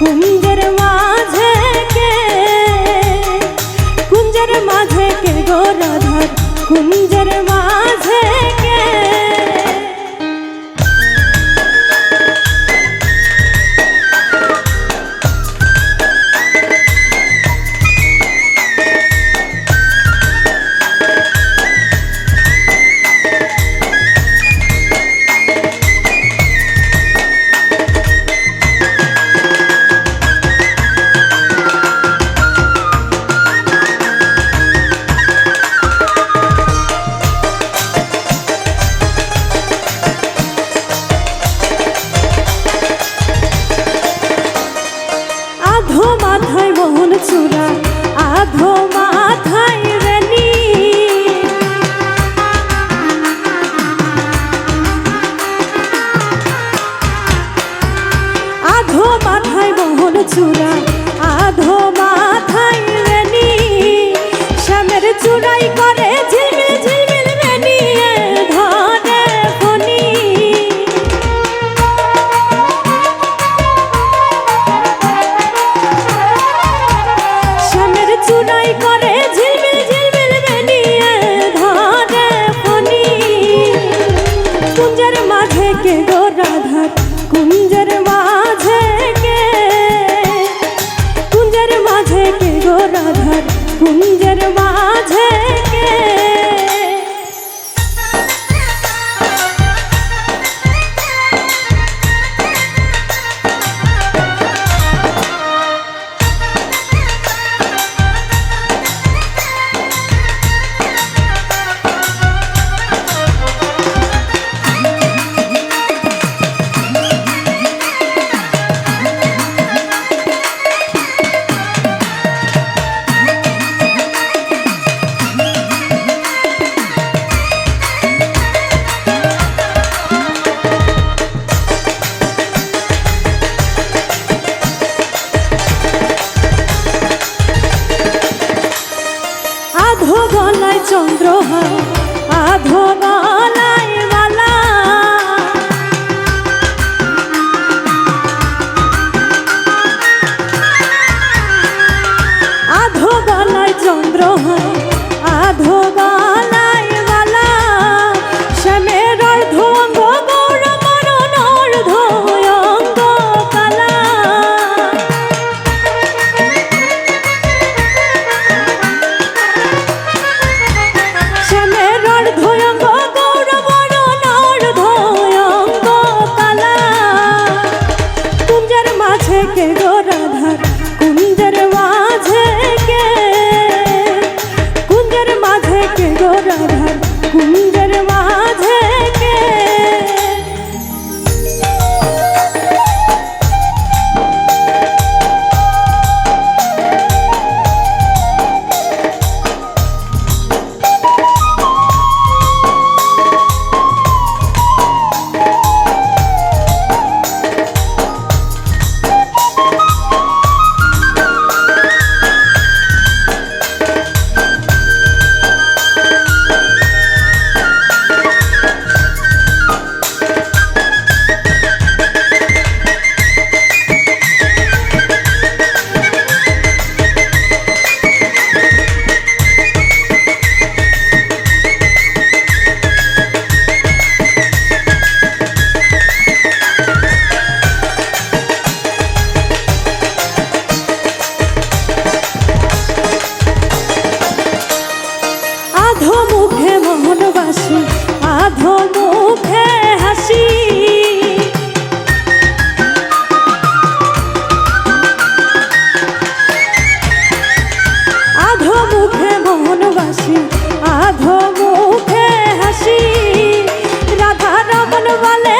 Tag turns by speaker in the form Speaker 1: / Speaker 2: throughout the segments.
Speaker 1: Whom? చూరా আধো গলায় চন্দ্রহার আধো বালা বলে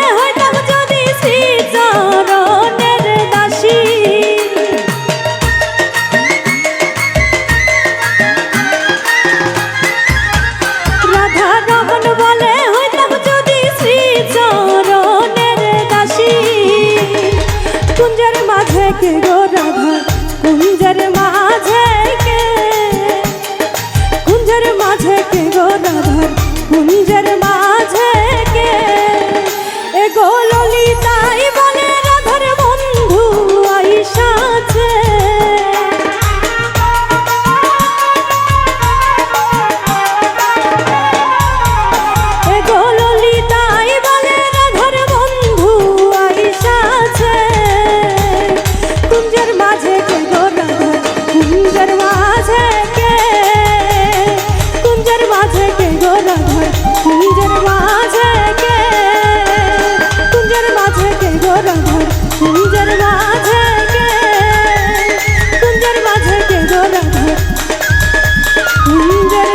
Speaker 1: কুঞ্জের মাঝে কে? কুঞ্জের মাঝে কে গো রাধা? কুঞ্জের মাঝে কে? কুঞ্জের মাঝে কে গো রাধা? কুঞ্জের